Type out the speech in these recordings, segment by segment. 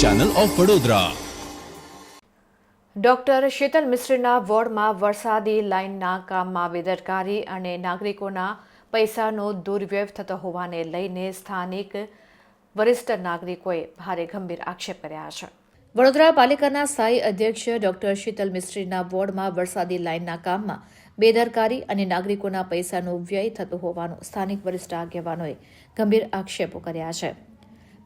Channel of Vadodara doctor Sheetal મિશ્રીના વોર્ડમાં વરસાદી લાઇનના કામમાં બેદરકારી અને નાગરિકોના પૈસાનો દુર્વ્યય થતો હોવાને લઈને સ્થાનિક વરિષ્ઠ નાગરિકોએ ભારે ગંભીર આક્ષેપ કર્યા છે વડોદરા પાલિકાના સ્થાયી અધ્યક્ષ ડોક્ટર શીતલ મિસ્ત્રીના વોર્ડમાં વરસાદી લાઇનના કામમાં બેદરકારી અને નાગરિકોના પૈસાનો વ્યય થતો હોવાનો સ્થાનિક વરિષ્ઠ આગેવાનોએ ગંભીર આક્ષેપો કર્યા છે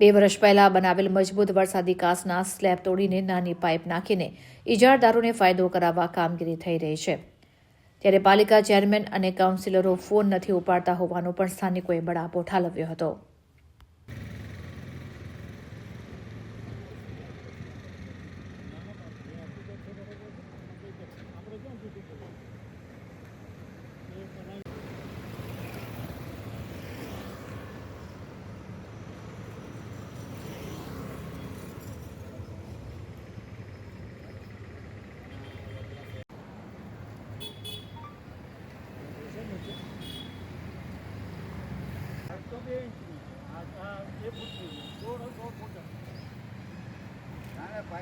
બે વર્ષ પહેલા બનાવેલ મજબૂત વરસાદી કાસના સ્લેબ તોડીને નાની પાઇપ નાખીને ઇજારદારોને ફાયદો કરાવવા કામગીરી થઈ રહી છે. ત્યારે પાલિકા ચેરમેન અને કાઉન્સિલરો ફોન નથી ઉપાડતા હોવાનો પણ સ્થાનિકોએ બળાપો ઠાલવ્યો હતો.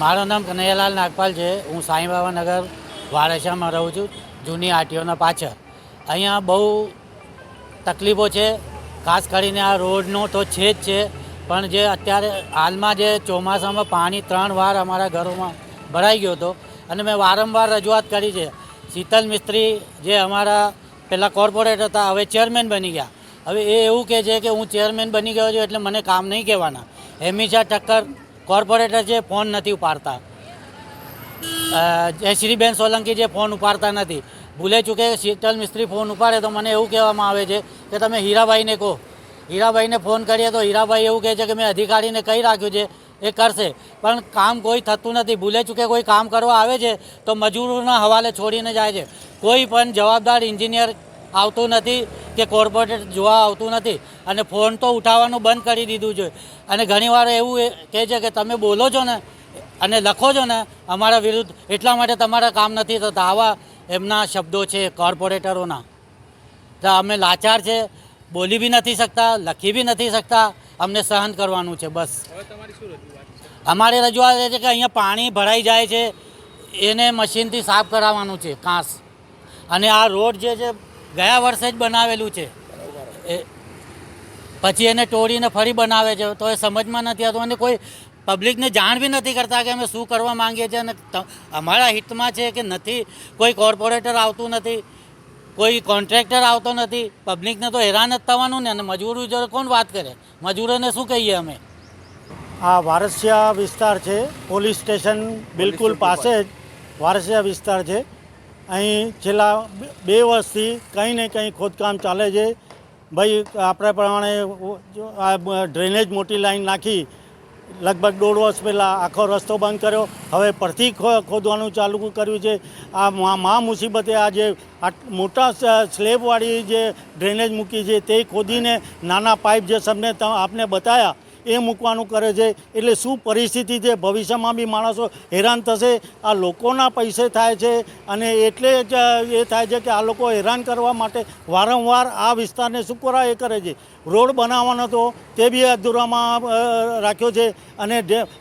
મારું નામ કનૈયાલાલ નાગપાલ છે. હું સાંઈબાબા નગર વારસામાં રહું છું, જૂની આટીઓના પાછળ. અહીંયા બહુ તકલીફો છે. ખાસ કરીને આ રોડનો તો છે જ છે, પણ જે અત્યારે હાલમાં જે ચોમાસામાં પાણી ત્રણ વાર અમારા ઘરોમાં ભરાઈ ગયો હતો, અને મેં વારંવાર રજૂઆત કરી છે. શીતલ મિસ્ત્રી જે અમારા પહેલાં કોર્પોરેટ હતા, હવે ચેરમેન બની ગયા. હવે એ એવું કહે છે કે હું ચેરમેન બની ગયો છું, એટલે મને કામ નહીં કહેવાના. હંમેશા ટક્કર કોર્પોરેટર છે ફોન નથી ઉપાડતા. જયશ્રીબેન સોલંકી જે ફોન ઉપાડતા નથી. ભૂલે ચૂકે શીતલ મિસ્ત્રી ફોન ઉપાડે તો મને એવું કહેવામાં આવે છે કે તમે હીરાભાઈને કહો. હીરાભાઈને ફોન કરીએ તો હીરાભાઈ એવું કહે છે કે મેં અધિકારીને કહી રાખ્યું છે, એ કરશે. પણ કામ કોઈ થતું નથી. ભૂલે ચૂકે કોઈ કામ કરવા આવે છે તો મજૂરોના હવાલે છોડીને જાય છે. કોઈ પણ જવાબદાર એન્જિનિયર આવતું નથી કે કોર્પોરેટ જોવા આવતું નથી. અને ફોન તો ઉઠાવવાનું બંધ કરી દીધું છે. અને ઘણીવાર એવું કહે છે કે તમે બોલો છો ને અને લખો છો ને અમારા વિરુદ્ધ એટલા માટે તમારા કામ નથી થતા. આવા એમના શબ્દો છે કોર્પોરેટરોના. તો અમે લાચાર છે બોલી બી નથી શકતા લખી બી નથી શકતા. અમને સહન કરવાનું છે બસ. અમારી રજૂઆત એ છે કે અહીંયા પાણી ભરાઈ જાય છે એને મશીનથી સાફ કરાવવાનું છે કાંસ. અને આ રોડ જે છે ગયા વર્ષે જ બનાવેલું છે. એ પછી એને તોડીને ફરી બનાવે છે. તો એ સમજમાં નથી આવતું અને કોઈ પબ્લિકને જાણ બી નથી કરતા કે અમે શું કરવા માંગીએ છીએ અને ત- અમારા હિતમાં છે કે નથી. કોઈ કોર્પોરેટર આવતું નથી. કોઈ કોન્ટ્રાક્ટર આવતો નથી. પબ્લિકને તો હેરાન જ થવાનું ને અને મજૂરો જોડે કોણ વાત કરે? મજૂરોને શું કહીએ અમે? આ વારસિયા વિસ્તાર છે. પોલીસ સ્ટેશન બિલકુલ પાસે જ વારસિયા વિસ્તાર છે. અહીં છેલ્લા બે- વર્ષથી કંઈ ને કંઈ ખોદકામ ચાલે છે. ભાઈ, આપણે પ્રમાણે આ ડ્રેનેજ મોટી લાઈન નાખી, લગભગ દોઢ વર્ષ પહેલાં આખો રસ્તો બંધ કર્યો. હવે પરથી ખોદવાનું ચાલુ કર્યું છે. આ મા મુસીબતે આ જે મોટા સ્લેબવાળી જે ડ્રેનેજ મૂકી છે તે ખોદીને નાના પાઇપ જે સમને આપને બતાવ્યા એ મૂકવાનું કરે છે. એટલે શું પરિસ્થિતિ છે? ભવિષ્યમાં બી માણસો હેરાન થશે. આ લોકોના પૈસે થાય છે અને એટલે જ એ થાય છે કે આ લોકો હેરાન કરવા માટે વારંવાર આ વિસ્તારને શું કરા? એ કરે છે. રોડ બનાવવાનો હતો, તે બી અધૂરામાં રાખ્યો છે અને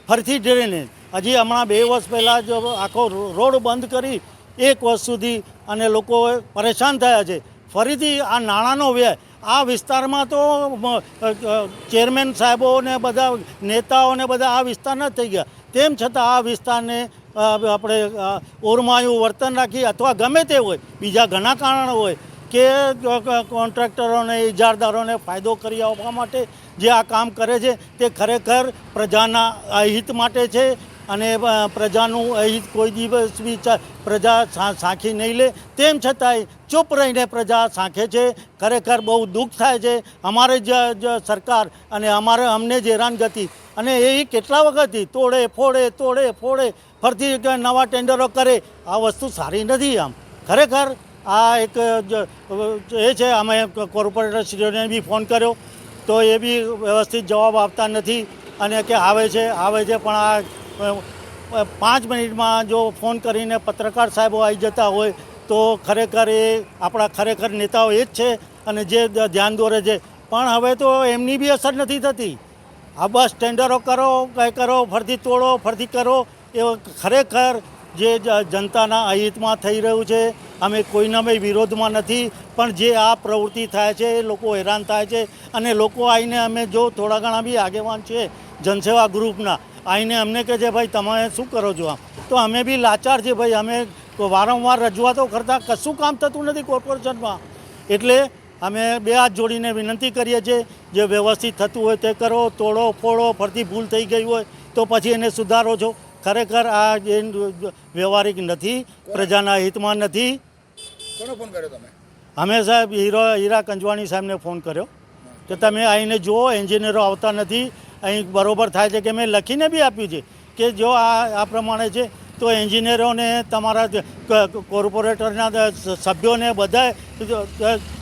ફરીથી ડ્રેનેજ. હજી હમણાં બે વર્ષ પહેલાં જ આખો રોડ બંધ કરી એક વર્ષ સુધી અને લોકો પરેશાન થયા છે. ફરીથી આ નાણાંનો વ્યય આ વિસ્તારમાં તો ચેરમેન સાહેબો ને બધા, નેતાઓને બધા આ વિસ્તારના થઈ ગયા. તેમ છતાં આ વિસ્તારને આપણે ઓરમાયું વર્તન રાખી અથવા ગમે તે હોય, બીજા ઘણા કારણો હોય કે કોન્ટ્રાક્ટરોને, ઇજારદારોને ફાયદો કરી આપવા માટે જે આ કામ કરે છે, તે ખરેખર પ્રજાના હિત માટે છે અને પ્રજાનું અહિત કોઈ દિવસ બી પ્રજા સાંખી નહીં લે. તેમ છતાંય ચૂપ રહીને પ્રજા સાંખે છે. ખરેખર બહુ દુઃખ થાય છે. અમારે જ સરકાર અને અમારે, અમને જ હેરાનગતિ અને એ કેટલા વખતથી તોડે, ફોડે તોડે, ફોડે, ફરતી નવા ટેન્ડરો કરે. આ વસ્તુ સારી નથી આમ. ખરેખર આ એક એ છે. અમે કોર્પોરેટરશ્રીઓને બી ફોન કર્યો. તો એ બી વ્યવસ્થિત જવાબ આપતા નથી. અને કે આવે છે આવે છે, પણ આ પાંચ મિનિટમાં જો ફોન કરીને પત્રકાર સાહેબો આવી જતા હોય તો ખરેખર એ આપણા ખરેખર નેતાઓ એ જ છે અને જે ધ્યાન દોરે છે. પણ હવે તો એમની બી અસર નથી થતી. આ બસ ટેન્ડરો કરો, કંઈ કરો ફરતી તોડો ફરતી કરો, એ ખરેખર જે જનતાના અહિતમાં થઈ રહ્યું છે, અમે કોઈના બી વિરોધમાં નથી, પણ જે આ પ્રવૃત્તિ થાય છે એ લોકો હેરાન થાય છે અને લોકો આવીને અમે જો થોડા ઘણા બી આગેવાન છે જનસેવા ગ્રુપના. આવીને અમને કહે છે ભાઈ તમે શું કરો છો આમ? તો અમે બી લાચાર છે ભાઈ અમે વારંવાર રજૂઆતો કરતાં કશું કામ થતું નથી કોર્પોરેશનમાં. એટલે અમે બે હાથ જોડીને વિનંતી કરીએ છીએ જે વ્યવસ્થિત થતું હોય તે કરો તોડો ફોડો ફરતી ભૂલ થઈ ગઈ હોય તો પછી એને સુધારો છો. ખરેખર આ જે વ્યવહારિક નથી પ્રજાના હિતમાં નથી. કોનો ફોન કર્યો તમે? અમે સાહેબ હીરો હીરા કંજવાણી સાહેબને ફોન કર્યો કે તમે આવીને જુઓ એન્જિનિયરો આવતા નથી અહીં બરોબર થાય છે કે મેં લખીને બી આપ્યું છે કે જો આ આ પ્રમાણે છે, તો એન્જિનિયરોને તમારા કોર્પોરેટરના સભ્યોને બધાએ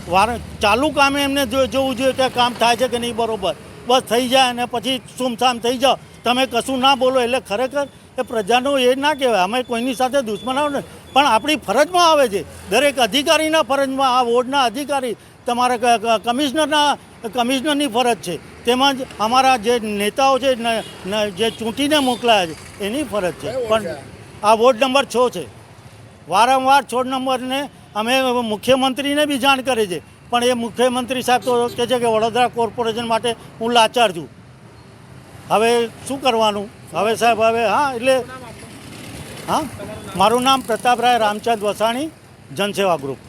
વાર ચાલુ કામે એમને જોવું જોઈએ કે કામ થાય છે કે નહીં બરોબર. બસ થઈ જાય અને પછી સુમસામ થઈ જાઓ. તમે કશું ના બોલો એટલે ખરેખર એ પ્રજાનું એ ના કહેવાય. અમે કોઈની સાથે દુશ્મનાવ નથી. પણ આપણી ફરજમાં આવે છે. દરેક અધિકારીના ફરજમાં, આ વોર્ડના અધિકારી તમારા કમિશનરના કમિશનરની ફરજ છે. તેમજ અમારા જે નેતાઓ છે જે ચૂંટીને મોકલાયા છે એની ફરજ છે. પણ આ વોર્ડ નંબર છ છે. વારંવાર છોડ નંબરને અમે મુખ્યમંત્રીને બી જાણ કરી છે. પણ એ મુખ્યમંત્રી સાહેબ તો કહે છે કે વડોદરા કોર્પોરેશન માટે હું લાચાર છું. હવે શું કરવાનું? હવે સાહેબ હવે હા એટલે હા? મારું નામ પ્રતાપરાય રામચંદ વસાણી જનસેવા ગ્રુપ.